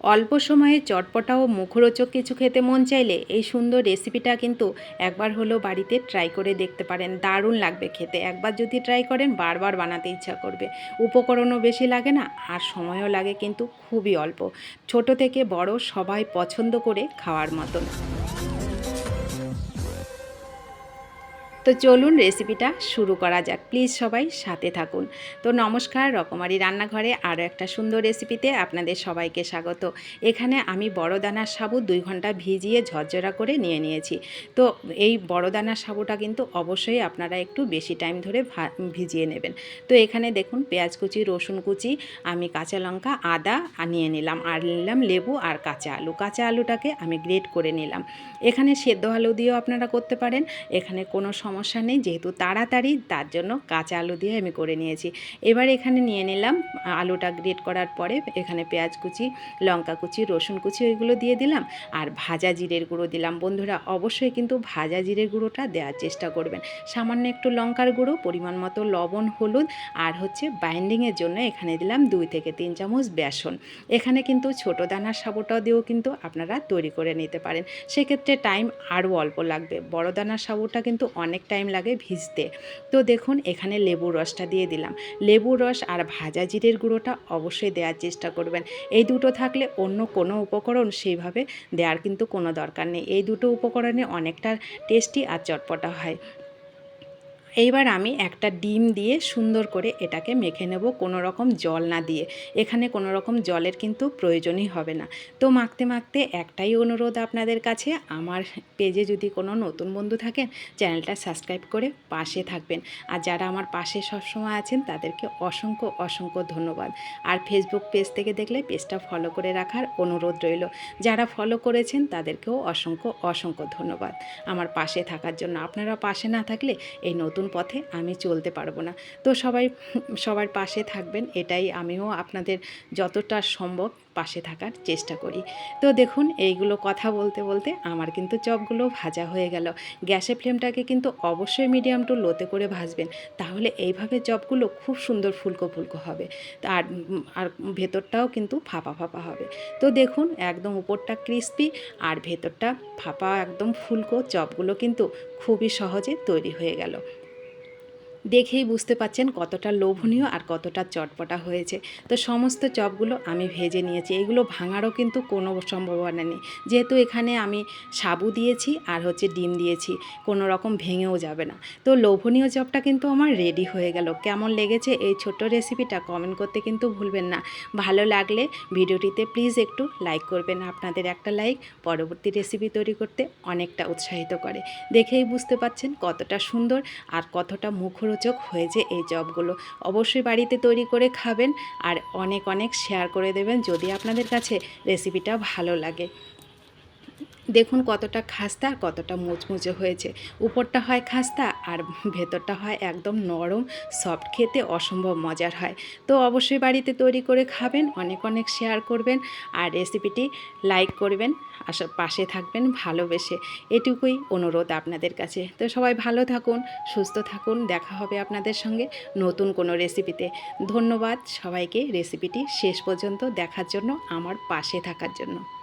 অল্প সময়ে চটপটা ও মুখরোচক কিছু খেতে মন চাইলে এই সুন্দর রেসিপিটা কিন্তু একবার হলেও বাড়িতে ট্রাই করে দেখতে পারেন। দারুণ লাগবে খেতে। একবার যদি ট্রাই করেন, বারবার বানাতে ইচ্ছা করবে। উপকরণও বেশি লাগে না, আর সময়ও লাগে কিন্তু খুবই অল্প। ছোট থেকে বড় সবাই পছন্দ করে খাওয়ার মতন। তো চলুন রেসিপিটা শুরু করা যাক। প্লিজ সবাই সাথে থাকুন। তো নমস্কার, রকমারি রান্নাঘরে আরও একটা সুন্দর রেসিপিতে আপনাদের সবাইকে স্বাগত। এখানে আমি বড় দানার সাবু দুই ঘণ্টা ভিজিয়ে ঝরঝরা করে নিয়ে নিয়েছি। তো এই বড় দানার সাবুটা কিন্তু অবশ্যই আপনারা একটু বেশি টাইম ধরে ভিজিয়ে নেবেন। তো এখানে দেখুন, পেঁয়াজ কুচি, রসুন কুচি, আমি কাঁচা লঙ্কা, আদা নিয়ে নিলাম। আর নিলাম লেবু আর কাঁচা আলু। কাঁচা আলুটাকে আমি গ্রেট করে নিলাম। এখানে সেদ্ধ আলু দিয়েও আপনারা করতে পারেন। এখানে কোনো সমস্যা নেই, যেহেতু তাড়াতাড়ি তার জন্য কাঁচা আলু দিয়ে আমি করে নিয়েছি। এবার এখানে নিয়ে নিলাম আলুটা গ্রেট করার পরে এখানে পেঁয়াজ কুচি, লঙ্কা কুচি, রসুন কুচি ওইগুলো দিয়ে দিলাম। আর ভাজা জিরের গুঁড়ো দিলাম। বন্ধুরা, অবশ্যই কিন্তু ভাজা জিরের গুঁড়োটা দেওয়ার চেষ্টা করবেন। সামান্য একটু লঙ্কার গুঁড়ো, পরিমাণ মতো লবণ, হলুদ আর হচ্ছে বাইন্ডিংয়ের জন্য এখানে দিলাম দুই থেকে তিন চামচ বেসন। এখানে কিন্তু ছোটো দানার সাবুটা দিয়েও কিন্তু আপনারা তৈরি করে নিতে পারেন। সেক্ষেত্রে টাইম আরও অল্প লাগবে। বড় দানার সাবুটা কিন্তু অনেক টাইম লাগে ভিজতে। তো দেখুন, এখানে লেবুর রসটা দিয়ে দিলাম। লেবু রস আর ভাজা জিরের গুঁড়োটা অবশ্যই দেওয়ার চেষ্টা করবেন। এই দুটো থাকলে অন্য কোনো উপকরণ সেইভাবে দেওয়ার কিন্তু কোনো দরকার নেই। এই দুটো উপকরণে অনেকটা টেস্টি আর চটপটা হয়। এইবার আমি একটা ডিম দিয়ে সুন্দর করে এটাকে মেখে নেব কোনো রকম জল না দিয়ে। এখানে কোনো রকম জলের কিন্তু প্রয়োজনই হবে না। তো মাখতে মাখতে একটাই অনুরোধ আপনাদের কাছে, আমার পেজে যদি কোনো নতুন বন্ধু থাকেন, চ্যানেলটা সাবস্ক্রাইব করে পাশে থাকবেন। আর যারা আমার পাশে সবসময় আছেন, তাদেরকে অসংখ্য অসংখ্য ধন্যবাদ। আর ফেসবুক পেজ থেকে দেখলে পেজটা ফলো করে রাখার অনুরোধ রইল। যারা ফলো করেছেন, তাদেরকেও অসংখ্য অসংখ্য ধন্যবাদ। আমার পাশে থাকার জন্য, আপনারা পাশে না থাকলে এই নতুন পথে আমি চলতে পারব না। তো সবাই, সবার পাশে থাকবেন, এটাই আমিও আপনাদের যতটা সম্ভব পাশে থাকার চেষ্টা করি। তো দেখুন, এইগুলো কথা বলতে বলতে আমার কিন্তু চপগুলো ভাজা হয়ে গেল। গ্যাসের ফ্লেমটাকে কিন্তু অবশ্যই মিডিয়াম টু লোতে করে ভাজবেন, তাহলে এইভাবে চপগুলো খুব সুন্দর ফুলকো ফুলকো হবে। আর আর ভেতরটাও কিন্তু ফাঁপা ফাঁপা হবে। তো দেখুন, একদম উপরটা ক্রিস্পি আর ভেতরটা ফাঁপা একদম ফুলকো, চপগুলো কিন্তু খুবই সহজে তৈরি হয়ে গেল। দেখেই বুঝতে পাচ্ছেন কতটা লোভনীয় আর কতটা চটপটা হয়েছে। তো সমস্ত চপগুলো আমি ভেজে নিয়েছি। এগুলো ভাঙারও কিন্তু কোনো সম্ভাবনা নেই। যেহেতু এখানে আমি সাবু দিয়েছি আর হচ্ছে ডিম দিয়েছি, কোনো রকম ভেঙেও যাবে না। তো লোভনীয় চপটা কিন্তু আমার রেডি হয়ে গেল। কেমন লেগেছে এই ছোট্ট রেসিপিটা কমেন্ট করতে কিন্তু ভুলবেন না। ভালো লাগলে ভিডিওটিতে প্লিজ একটু লাইক করবেন। আপনাদের একটা লাইক পরবর্তী রেসিপি তৈরি করতে অনেকটা উৎসাহিত করে। দেখেই বুঝতে পাচ্ছেন কতটা সুন্দর আর কতটা মুখরোচক মুখরোচক হয়েছে এই চপগুলো অবশ্যই বাড়িতে তৈরি করে খাবেন আর অনেক অনেক শেয়ার করে দেবেন যদি আপনাদের কাছে রেসিপিটা ভালো লাগে। দেখুন কতটা খাস্তা আর কতটা মুচমুচে হয়েছে। উপরটা হয় খাস্তা আর ভেতরটা হয় একদম নরম সফট খেতে অসম্ভব মজার হয়। তো অবশ্যই বাড়িতে তৈরি করে খাবেন, অনেক অনেক শেয়ার করবেন আর রেসিপিটি লাইক করবেন আসা পাশে থাকবেন, ভালোবেসে। এটুকুই অনুরোধ আপনাদের কাছে। তো সবাই ভালো থাকুন, সুস্থ থাকুন, দেখা হবে আপনাদের সঙ্গে নতুন কোনো রেসিপিতে ধন্যবাদ সবাইকে রেসিপিটি শেষ পর্যন্ত দেখার জন্য, আমার পাশে থাকার জন্য।